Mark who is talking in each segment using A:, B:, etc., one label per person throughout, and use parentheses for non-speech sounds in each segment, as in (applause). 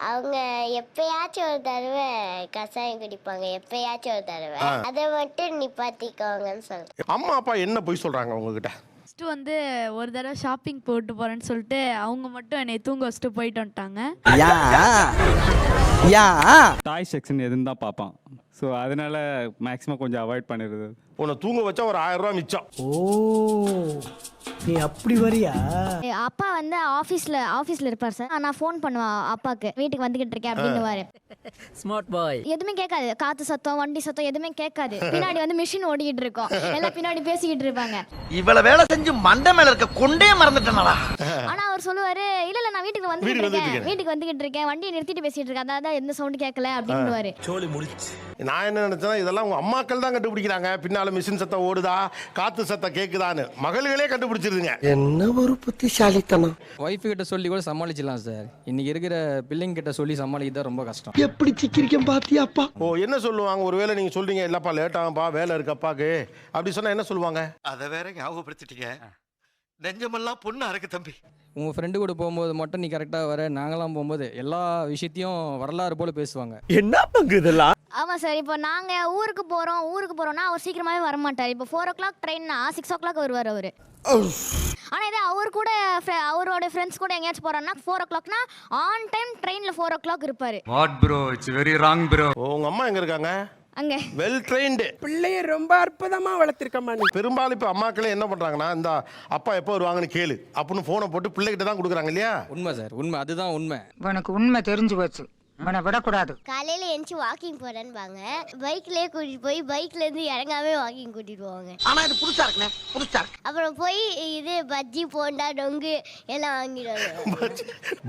A: அவங்க எப்பயாச்சும் ஒரு தடவை கஷாயம் குடிப்பாங்க எப்பயாச்சும் ஒரு தடவை. அதை மட்டும் நிப்பாத்திக்கோங்கன்னு சொல்றேன்.
B: அம்மா அப்பா என்ன பொய் சொல்றாங்க உங்ககிட்ட?
C: ஃபஸ்ட்டு வந்து ஒரு தடவை ஷாப்பிங் போட்டு போகிறேன்னு சொல்லிட்டு அவங்க மட்டும் என்னை தூங்க வச்சுட்டு போயிட்டு வந்துட்டாங்க.
D: டாய் செக்ஷன் எதுன்னு தான் பார்ப்பான். ஸோ அதனால மேக்ஸிமம் கொஞ்சம் அவாய்ட் பண்ணிடுது
B: உன்னை தூங்க வச்சா ஒரு ஆயிரம் ரூபாய் மிச்சம்.
E: ஓ நீ அப்படி வரியா?
F: அப்பா வந்து ஆஃபீஸில் ஆஃபீஸில் இருப்பார் சார். நான் ஃபோன் பண்ணுவேன் அப்பாவுக்கு வீட்டுக்கு வந்துகிட்டு இருக்கேன் அப்படின்னுவாரு.
E: ஸ்மார்ட் பாய்
F: எதுவுமே கேட்காது. காத்து சத்தம் வண்டி சத்தம் எதுவுமே கேட்காது. பின்னாடி வந்து மிஷின் ஓடிக்கிட்டு இருக்கோம். எல்லாம் பின்னாடி பேசிக்கிட்டு இருப்பாங்க.
G: இவ்வளவு வேலை செஞ்சு மண்டை மேல இருக்க கொண்டே மறந்துட்டேனடா.
F: ஆனா அவர் சொல்லுவாரு இல்ல இல்ல நான் வீட்டுக்கு வந்துகிட்டு இருக்கேன். வீட்டுக்கு வந்துகிட்டு இருக்கேன். வண்டியை நிறுத்திட்டு பேசிட்டு இருக்கேன். அதான் எந்த சவுண்ட் கேட்கல அப்படின்னுவாரு.
B: நான் என்ன நினைச்சேன்னா இதெல்லாம் உங்க அம்மாக்கள் தான் கண்டுபிடிக்கிறாங்க. பின்னால மிஷின் சத்தம் ஓடுதா காத்து சத்தம் கேக்குதான்னு மகள்களே கண்டுபிடிச்சிருதுங்க.
G: என்ன ஒரு புத்திசாலித்தனம்.
H: ஒய்ஃபு கிட்ட சொல்லி கூட சமாளிச்சிடலாம் சார் இன்னைக்கு இருக்கிற பிள்ளைங்க கிட்ட சொல்லி சமாளிக்கிறது தான் ரொம்ப கஷ்டம்.
G: எப்படி சிக்கிரிக்கம் பாத்தியாப்பா?
B: ஓ என்ன சொல்லுவாங்க? ஒருவேளை நீங்க சொல்றீங்க இல்லப்பா லேட் ஆகும்பா வேலை இருக்கு அப்பாக்கு அப்படி சொன்னா என்ன சொல்லுவாங்க?
I: அத வேற ஞாபகப்படுத்திட்டீங்க. நெஞ்சமெல்லாம் பொண்ணு அறக்கு தம்பி.
H: உங்கள் ஃப்ரெண்டு கூட போகும்போது மட்டும் நீ கரெக்டாக வர. நாங்களாம் போகும்போது எல்லா விஷயத்தையும் வரலாறு போல பேசுவாங்க.
E: என்ன பங்கு இதெல்லாம்?
F: ஆமா சார் இப்போ நாங்க ஊருக்கு போறோம் ஊருக்கு போறோம்னா அவர் சீக்கிரமாவே வர மாட்டார். இப்போ ஃபோர் ஓ கிளாக் ட்ரெயின்னா சிக்ஸ் ஓ கிளாக் வருவார் அவரு. ஆனா இதே அவர் கூட அவரோட ஃப்ரெண்ட்ஸ் கூட எங்கேயாச்சும் போறோம்னா ஃபோர் ஓ கிளாக்னா ஆன் டைம் ட்ரெயின்ல ஃபோர் ஓ கிளாக் இருப்பாரு.
D: What bro it's very wrong bro
B: oh, உங்க அம்மா எங்க இருக்காங்க?
F: அங்க.
B: வெல் ட்ரெயின்டு
E: பிள்ளைய ரொம்ப அற்புதமா வளர்த்திருக்கம்மா நீ.
B: பெரும்பாலும் இப்போ அம்மாக்களே என்ன பண்றாங்கன்னா இந்த அப்பா எப்போ வருவாங்கன்னு கேளு. அப்படின்னு ஃபோனை போட்டு பிள்ளைகிட்ட தான் கொடுக்குறாங்க இல்லையா?
H: உண்மை சார் உண்மை அதுதான் உண்மை.
J: உனக்கு உண்மை தெரிஞ்சு போச்சு. உன விடக்கூடாது.
A: காலையில எந்திச்சு வாக்கிங் போறேன்பாங்க. பைக்லயே கூட்டிட்டு போய் பைக்ல இருந்து இறங்காம வாக்கிங் கூட்டிட்டு போவாங்க.
G: ஆனா இது புதுசா இருக்குண்ணே புதுசா இருக்கு.
A: அப்புறம் போய் இது பஜ்ஜி போண்டா டொங்கு எல்லாம் வாங்கிடுவாங்க.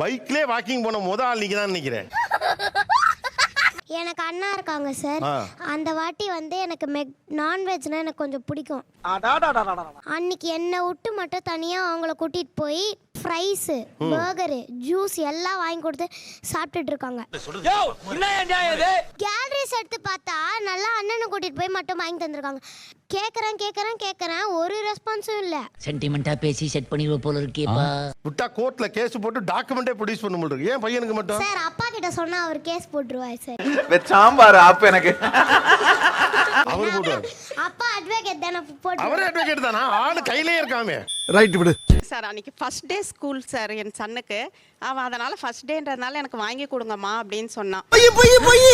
B: பைக்லேயே வாக்கிங் போன முத ஆள் நீங்க தான் நினைக்கிறேன். (laughs)
A: எனக்கு அண்ணா இருக்காங்க சார். அந்த வாட்டி வந்து எனக்கு மெக் நான்வெஜ்னா எனக்கு கொஞ்சம் பிடிக்கும். அன்னைக்கு என்னை விட்டு மட்டும் தனியாக அவங்கள கூட்டிட்டு போய் ஃப்ரைஸு பர்கரு ஜூஸ் எல்லாம் வாங்கி கொடுத்து சாப்பிட்டுட்டு இருக்காங்க. கேலரிஸ் எடுத்து பார்த்தா நல்லா அண்ணனை கூட்டிட்டு போய் மட்டும் வாங்கி தந்திருக்காங்க. கேட்குறேன் கேட்குறேன் கேட்குறேன் ஒரு ரெஸ்பான்ஸும் இல்லை.
J: சென்டிமெண்டா பேசி செட் பண்ணிடுவ போல இருக்கேப்பா
B: விட்டா கோர்ட்ல கேஸ் போட்டு டாக்குமெண்டே ப்ரொடியூஸ் பண்ண முடியும் ஏன் பையனுக்கு மட்டும்?
A: சார் அப்பா கிட்ட சொன்னா அவர் கேஸ் போட்டுருவார் சார்
G: சாம்பார் அப்ப எனக்கு.
B: அவர் போடுவார்
A: அப்பா அட்வொகேட் தானே போட்டு
B: அவரே அட்வொகேட் தானா? ஆளு கையிலே இருக்காமே.
G: ரைட் விடு.
K: சார் அன்னைக்கு ஃபர்ஸ்ட் டே ஸ்கூல் சார் என் சன்னுக்கு. அவன் அதனால ஃபர்ஸ்ட் டேன்றதுனால எனக்கு வாங்கி கொடுங்கம்மா அப்படின்னு சொன்னான்
G: பொய் பொய் பொய்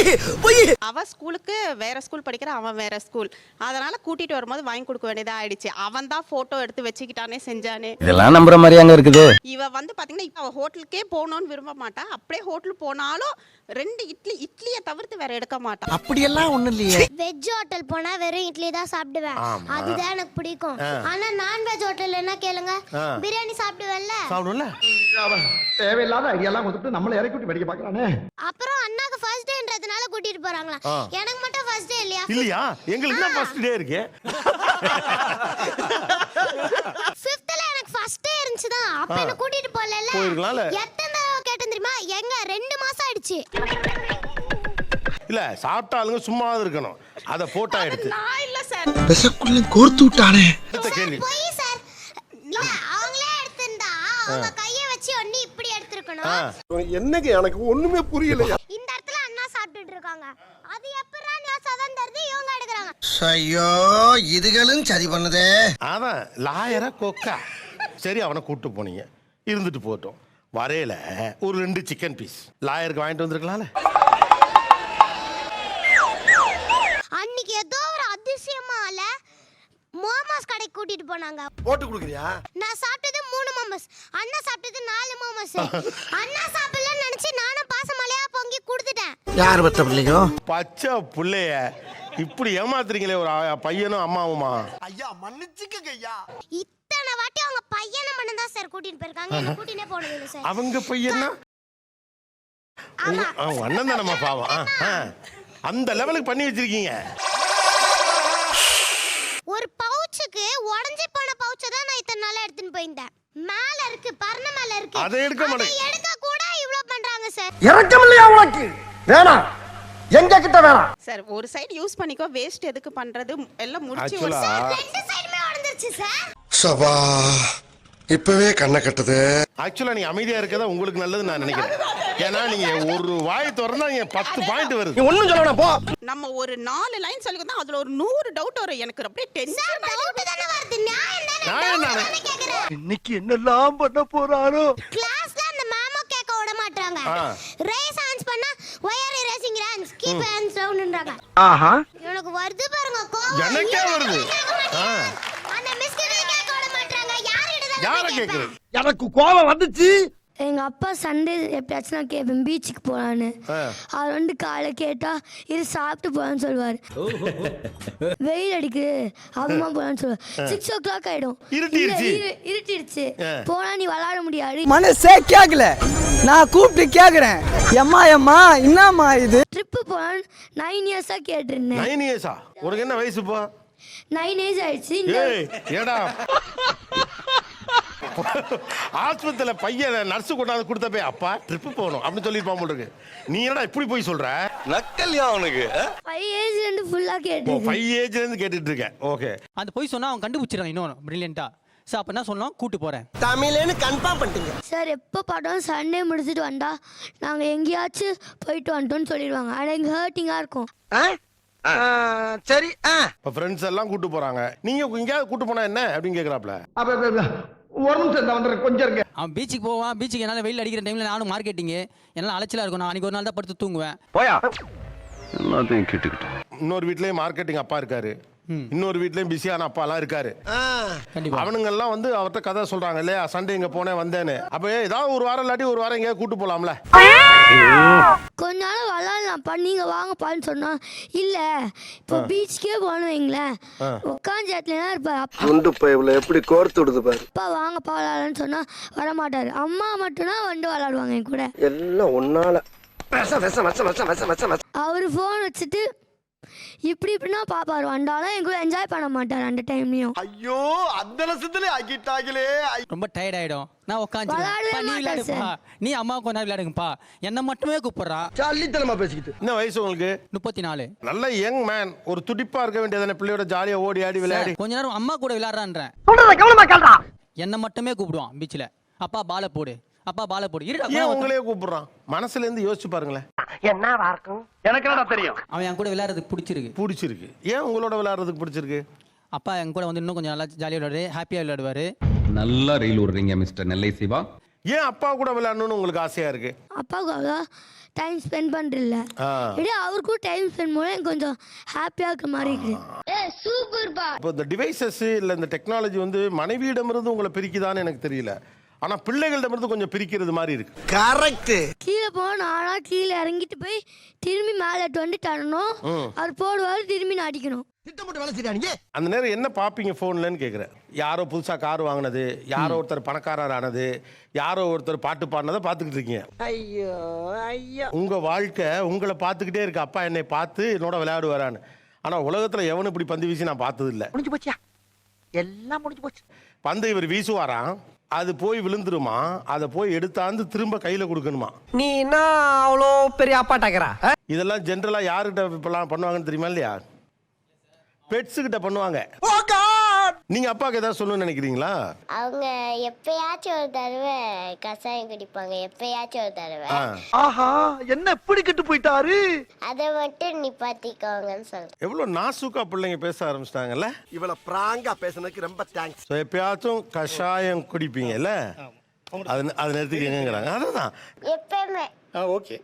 G: பொய்.
K: அவ ஸ்கூலுக்கு வேற ஸ்கூல் படிக்கிற அவன் வேற ஸ்கூல் அதனால கூட்டிட்டு வரும்போது வாங்கி கொடுக்க வேண்டியதா ஆயிடுச்சு. அவன் தான் போட்டோ எடுத்து வச்சுக்கிட்டானே செஞ்சானே.
G: இதெல்லாம் நம்புற மாதிரி அங்க இருக்குது.
K: இவ வந்து பாத்தீங்கன்னா இப்ப அவ ஹோட்டலுக்கே போகணும்னு விரும்ப மாட்டா. அப்படியே ஹோட்டல் போனாலும் ரெண்டு இட்லி இட்லியை தவிர்த்து வேற எடுக்க மாட்டா.
G: அப்படியெல்லாம் ஒண்ணு இல்லையே.
A: வெஜ் ஹோட்டல் போனா வெறும் இட்லி தான் சாப்பிடுவேன். அதுதான் எனக்கு பிடிக்கும். ஆனா நான்வெஜ் ஹோட்டல் என்ன கேளுங்க? பிரியாணி சாப்பிடுவேன்ல.
B: சாப்பிடும்ல
G: தேவையில்லாத ஐடியாலாம் கொடுத்துட்டு நம்மள இறக்கி விட்டு வெடிக்க பாக்குறானே
A: அப்புறம் அண்ணாக்கு ஃபர்ஸ்ட் டேன்றதுனால கூட்டிட்டு போறாங்களா. எனக்கு மட்டும் ஃபர்ஸ்ட் டே இல்லையா?
B: இல்லையா? எங்களுக்கு தான் ஃபர்ஸ்ட் டே இருக்கு.
A: ஃபிஃப்த்ல எனக்கு ஃபர்ஸ்ட் டே இருந்துச்சு தான் அப்ப என்ன கூட்டிட்டு போகல
B: போயிருக்கலாம்ல.
A: எத்தனை தடவை கேட்டேன் தெரியுமா? எங்க? ரெண்டு மாசம் ஆயிடுச்சு.
B: இல்ல சாப்பிட்டாலுங்க சும்மா இருக்கணும். அத போட்டோ எடுத்து
K: நான் இல்ல சார்
G: கோர்த்து விட்டானே
B: கேள்வி
A: போய் சார் இல்ல அவங்களே எடுத்திருந்தா அவங்க கைய வச்சு ஒண்ணு இப்படி எடுத்திருக்கணும்.
G: என்னங்க எனக்கு ஒண்ணுமே புரியல
A: இந்த இடத்துல அண்ணா சாப்பிட்டுட்டு இருக்காங்க. அது எப்படா நான் சதம் தருது? இவங்க எடுக்கறாங்க.
G: ஐயோ இதுகளும் சரி பண்ணுதே.
B: அதான் லாயரா கொக்கா. சரி அவனை கூட்டு போனீங்க. இருந்துட்டு போட்டோம். வரையில ஒரு ரெண்டு சிக்கன் பீஸ் லாயருக்கு வாங்கிட்டு வந்திருக்கலாம்ல.
A: அன்னைக்கு ஏதோ ஒரு அதிசயமால மோமோஸ் கடைக்கு கூட்டிட்டு போனாங்க.
G: போட்டு கொடுக்குறியா?
A: நான் சாப்பிட்டது மூணு மோமோஸ் அண்ணா சாப்பிட்டது நாலு மோமோஸ் அண்ணா சாப்பிடலன்னு நினைச்சு நானும் பாசமலையா பொங்கி கொடுத்துட்டேன்.
G: யார் பத்த பிள்ளைங்க
B: பச்சை புள்ளைய. இப்படி ஏமாத்துறீங்களே ஒரு பையனும் அம்மாவுமா?
G: ஐயா மன்னிச்சுக்கங்க ஐயா.
A: இத்தனை வாட்டி அவங்க பையனை மட்டும் தான் சார் கூட்டிட்டு போயிருக்காங்க. என்ன கூட்டினே போனது இல்லை சார்.
B: அவங்க பையனா? அவங்க அண்ணன் தானம்மா பாவம். அந்த லெவலுக்கு பண்ணி வச்சிருக்கீங்க.
A: ஒரு பவுச்சுக்கு உடஞ்சி போன பவுச்சை தான் நான் இத்தனை நாளா எடுத்துன்னு போயிருந்தேன். மேல இருக்கு பர்ண மேல இருக்கு
B: அதை எடுக்க மாட்டேன்.
A: அதை எடுக்க கூட இவ்ளோ பண்றாங்க சார்
G: இறக்கம் இல்லையா உனக்கு? வேணாம். எங்க கிட்ட வேணாம்.
K: சார் ஒரு சைடு யூஸ் பண்ணிக்கோ வேஸ்ட் எதுக்கு பண்றது? எல்லாம் முடிச்சு ஒரு
A: ரெண்டு சைடுமே உடைஞ்சிருச்சு சார்
I: சபா இப்பவே கண்ணை கட்டுது.
B: ஆக்சுவலா நீ அமைதியா இருக்கதா உங்களுக்கு நல்லது நான் நினைக்கிறேன். ஏன்னா நீங்க ஒரு வாய் திறந்தா இங்க பத்து பாயிண்ட் வருது?
G: நீ ஒண்ணும் சொல்ல போ.
K: நம்ம ஒரு நாலு லைன் சொல்லி கொடுத்தா அதுல ஒரு நூறு டவுட் வரும். எனக்கு அப்படியே டென்ஷன்
G: இன்னைக்கு என்னெல்லாம் பண்ண போறாரோ?
L: கிளாஸ்ல அந்த மேமோ கேட்க விட மாட்டாங்க. ரேஸ் ஆன்ஸ் பண்ணா wire racing runs keep hands டவுன்ன்றாங்க
G: ஆஹா.
L: எனக்கு வருது பாருங்க கோவம்.
B: எனக்கே வருது.
L: அந்த மிஸ் கேட்க விட மாட்டாங்க யாரிடம்
B: யார கேக்குறது?
G: எனக்கு கோபம் வந்துச்சு.
L: எங்க அப்பா சண்டே எப்பயாச்சும் நான் கேட்பேன் பீச்சுக்கு போலான்னு.
B: ஆ.
L: அவர் வந்து காலை கேட்டா இது சாப்பிட்டு போலான்னு சொல்லுவார். வெயில் அடிக்குது அப்புறமா போலான்னு சொல்லுவார். சிக்ஸ் ஓ கிளாக் ஆயிடும்.
B: இருட்டிருச்சு.
L: இல்ல, இரு- இருட்டிருச்சு.
B: ஆ.
L: போனா நீ விளாட முடியாது.
E: மனசே கேக்கல. நான் கூப்பிட்டு கேக்குறேன். எம்மா எம்மா என்னம்மா இது?
L: ட்ரிப்பு போலான்னு நைன் இயர்ஸா கேட்டிருந்தேன்.
B: நைன் இயர்ஸா உனக்கு என்ன வயசு இப்போ?
L: நைன் ஏஜ் ஆயிடுச்சு
B: ஏடா. ஆஸ்பத்திரியில பையன் நர்ஸ் கொண்டாந்து கொடுத்த போய் அப்பா ட்ரிப்பு போகணும் அப்படின்னு சொல்லியிருப்பான் போல இருக்கு. நீ என்னடா இப்படி போய் சொல்ற?
M: நக்கல்யா அவனுக்கு?
L: ஃபைவ் ஏஜ்ல இருந்து ஃபுல்லா
B: ஓ
L: கேட்டு
B: ஃபைவ் ஏஜ்ல இருந்து கேட்டுட்டு இருக்கேன் ஓகே.
H: அந்த போய் சொன்னா அவன் கண்டுபிடிச்சிடறான் இன்னொன்று பிரில்லியண்டா ஸோ அப்போ என்ன சொன்னோம் கூட்டு போறேன்.
G: தமிழ்னு கன்ஃபார்ம் பண்ணிட்டீங்க.
L: சார் எப்போ பாட்டாலும் சண்டே முடிச்சுட்டு வந்தா நாங்கள் எங்கேயாச்சும் போயிட்டு வந்துட்டோம்னு சொல்லிடுவாங்க. ஆனால் எங்கள் ஹர்ட்டிங்காக இருக்கும்.
G: சரி ஆ.
B: இப்போ ஃப்ரெண்ட்ஸ் எல்லாம் கூட்டு போறாங்க. நீங்க எங்கேயாவது கூட்டு போனா என்ன அப்படின்னு
G: அப்ப அப்ப, அப்ப, ஒரு நிமிஷம் இந்த வந்துடுறேன். கொஞ்சம் இருங்க.
H: அவன் பீச்சுக்கு போவான். பீச்சுக்கு என்னால் வெயில் அடிக்கிற டைமில் நானும் மார்க்கெட்டிங்கு என்னால் அலைச்சலாக இருக்கும். நான் அன்றைக்கி ஒரு நாள் தான் படுத்து தூங்குவேன்.
G: போயா?
M: எல்லாத்தையும் கேட்டுக்கிட்டேன்.
B: இன்னொரு வீட்லயும் மார்க்கெட்டிங் அப்பா இருக்காரு. இன்னொரு வீட்லயும் பிஸியான அப்பாலாம் இருக்காரு.
H: கண்டிப்பா.
B: அவனுங்க எல்லாம் வந்து அவர்கிட்ட கதை சொல்றாங்க. இல்லையா சண்டே இங்க போனேன் வந்தேன்னு. அப்ப ஏதாவது ஒரு வாரம் இல்லாட்டி ஒரு வாரம் எங்கேயாவது கூட்டு போலாம்ல.
L: கொஞ்ச விளாட்லாம்ப்பா நீங்கள் வாங்கப்பான்னு சொன்னா இல்லை இப்போ பீச்சுக்கே போகணும் வைங்களேன். உட்காந்து இடத்துலனா இருப்பார்
G: குண்டு பைப்ல எப்படி கோர்த்து விடுது பாரு.
L: அப்பா வாங்கப்பா விளாட்லான்னு சொன்னால் வரமாட்டார். அம்மா மட்டும்தான் வந்து விளாடுவாங்க என் கூட.
G: எல்லாம் ஒன்னால
L: அவர் ஃபோன் வச்சுட்டு இப்படி இப்படின்னா பார்ப்பார் வந்தாலும் என் கூட என்ஜாய் பண்ண மாட்டார் அந்த டைம்லையும்
G: ஐயோ அந்த லட்சத்துல ஆக்கிட்டாங்களே.
H: ரொம்ப டயர்ட் ஆயிடும். நான்
L: விளையாடவே
H: உட்காந்து நீ
L: மாட்டேன்
H: விளையாடுப்பா நீ அம்மா கொஞ்ச நேரம் விளையாடுங்கப்பா. என்னை மட்டுமே கூப்பிடுறான்
G: சல்லித்தனமா பேசிக்கிட்டு.
B: என்ன வயசு உங்களுக்கு?
H: முப்பத்தி நாலு
B: நல்ல யங் மேன் ஒரு துடிப்பா இருக்க வேண்டியதானே பிள்ளையோட ஜாலியா ஓடி ஆடி விளையாடி.
H: கொஞ்ச நேரம் அம்மா கூட விளையாடுறான்றேன்.
G: சொல்றத கவனமா
H: என்னை மட்டுமே கூப்பிடுவான் பீச்சில் அப்பா பாலை போடு. அப்பா பாலை போடு. இருடா
B: ஏன் உங்களையே கூப்பிடுறான்? மனசுல இருந்து யோசிச்சு பாருங்களேன்.
G: என்னவா இருக்கும்? எனக்கு என்னடா தெரியும்?
H: அவன் என் கூட விளையாடுறதுக்கு பிடிச்சிருக்கு.
B: பிடிச்சிருக்கு. ஏன் உங்களோட விளையாடுறதுக்கு பிடிச்சிருக்கு?
H: அப்பா என் கூட வந்து இன்னும் கொஞ்சம் நல்லா ஜாலியாக விளையாடுவாரு ஹாப்பியாக விளையாடுவாரு.
D: நல்லா ரயில் விடுறீங்க மிஸ்டர் நெல்லை சிவா.
B: ஏன் அப்பா கூட விளையாடணும்னு உங்களுக்கு ஆசையா இருக்கு?
L: அப்பாவுக்கு அவ்வளோ டைம் ஸ்பெண்ட் பண்ணுறதில்ல
B: ஆ.
L: இதே அவருக்கும் டைம் ஸ்பெண்ட் பண்ண எனக்கு கொஞ்சம் ஹாப்பியாக இருக்கிற மாதிரி இருக்குது சூப்பர்பா
B: இப்போ இந்த டிவைசஸ் இல்லை இந்த டெக்னாலஜி வந்து மனைவியிடமிருந்து உங்களை பிரிக்குதான்னு எனக்கு தெரியல. ஆனா பிள்ளைகளிடமிருந்து கொஞ்சம் பிரிக்கிறது மாதிரி இருக்கு.
G: கரெக்ட்
L: கீழே போனால் நானாக கீழே இறங்கிட்டு போய் திரும்பி மேலே வந்து தரணும். அவர் போடுவார் திரும்பி நான் அடிக்கணும்
B: அந்த நேரம் என்ன பார்ப்பீங்க ஃபோன்லன்னு கேட்குறேன் யாரோ புதுசாக கார் வாங்கினது யாரோ ஒருத்தர் பணக்காரர் ஆனது யாரோ ஒருத்தர் பாட்டு பாடினதை பார்த்துக்கிட்டு இருக்கீங்க.
G: ஐயோ ஐயோ.
B: உங்க வாழ்க்கை உங்களை பார்த்துக்கிட்டே இருக்கு. அப்பா என்னை பார்த்து என்னோட விளையாடுவாரான்னு. ஆனா உலகத்துல எவனும் இப்படி பந்து வீசி நான் பார்த்தது இல்ல
G: முடிஞ்சு போச்சியா? எல்லாம் முடிஞ்சு போச்சு.
B: பந்து இவர் வீசுவாராம் அது போய் விழுந்துருமா? அதை போய் எடுத்தாந்து திரும்ப கையில கொடுக்கணுமா?
E: நீ என்ன அவ்வளோ பெரிய அப்பாட்டாக்கிறா
B: இதெல்லாம் ஜென்ரலா யாருக்கிட்ட இப்பெல்லாம் பண்ணுவாங்கன்னு தெரியுமா இல்லையா? பெட்ஸு கிட்ட பண்ணுவாங்க. நீங்க அப்பாவுக்கு ஏதாவது சொல்லணும்னு நினைக்கிறீங்களா?
L: அவங்க எப்பயாச்சும் ஒரு தடவை கஷாயம் குடிப்பாங்க எப்பயாச்சும் ஒரு தடவை.
G: ஆஹா என்ன இப்படி கெட்டு போயிட்டாரு?
L: அதை மட்டும் நிப்பாட்டிக்கோங்கன்னு சொல்றேன்.
B: எவ்வளவு நாசுக்கா பிள்ளைங்க பேச ஆரம்பிச்சிட்டாங்கல்ல?
G: இவ்வளவு பிராங்கா பேசுனதுக்கு ரொம்ப தேங்க்ஸ்
B: ஸோ எப்பயாச்சும் கஷாயம் குடிப்பீங்கல்ல? அது அது நேரத்துக்கு எங்கங்கிறாங்க? அதுதான்
L: எப்பயுமே.
B: ஓகே.